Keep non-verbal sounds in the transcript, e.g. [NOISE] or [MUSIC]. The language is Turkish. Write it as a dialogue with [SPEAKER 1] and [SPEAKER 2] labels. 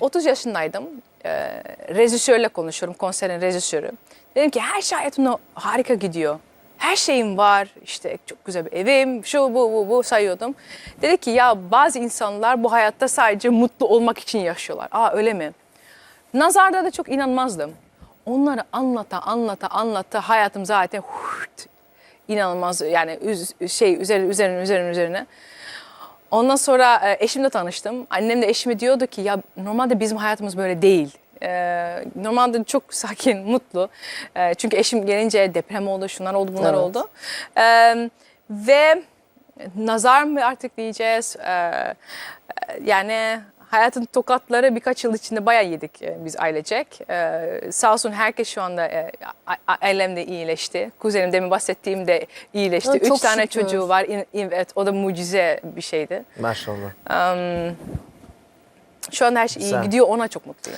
[SPEAKER 1] 30 yaşındaydım. Ee, rejisörle konuşuyorum, konserin rejisörü. Dedim ki her şey hayatımda harika gidiyor. Her şeyim var, işte çok güzel bir evim, şu bu bu bu sayıyordum. Dedi ki ya bazı insanlar bu hayatta sadece mutlu olmak için yaşıyorlar. Aa öyle mi? Nazarda da çok inanmazdım. Onları anlata anlata anlata hayatım zaten hurt, inanılmaz yani üz- şey üzerine üzerine üzerine üzerine. Ondan sonra e, eşimle tanıştım. Annem de eşime diyordu ki ya normalde bizim hayatımız böyle değil. Ee, normalde çok sakin, [LAUGHS] mutlu. Ee, çünkü eşim gelince deprem oldu, şunlar oldu, bunlar
[SPEAKER 2] Evet.
[SPEAKER 1] oldu. Ee, ve nazar mı artık diyeceğiz? Ee, e, yani hayatın tokatları birkaç yıl içinde bayağı yedik e, biz ailecek. Ee, sağ olsun herkes şu anda e, a- a- ailemde iyileşti. Kuzenim demin bahsettiğim de iyileşti.
[SPEAKER 2] Ha,
[SPEAKER 1] Üç
[SPEAKER 2] çok
[SPEAKER 1] tane
[SPEAKER 2] şükür.
[SPEAKER 1] çocuğu var. İn- Evet, o da mucize bir şeydi.
[SPEAKER 2] Maşallah.
[SPEAKER 1] Am, şu an her şey iyi
[SPEAKER 2] Güzel.
[SPEAKER 1] gidiyor. Ona çok mutluyum.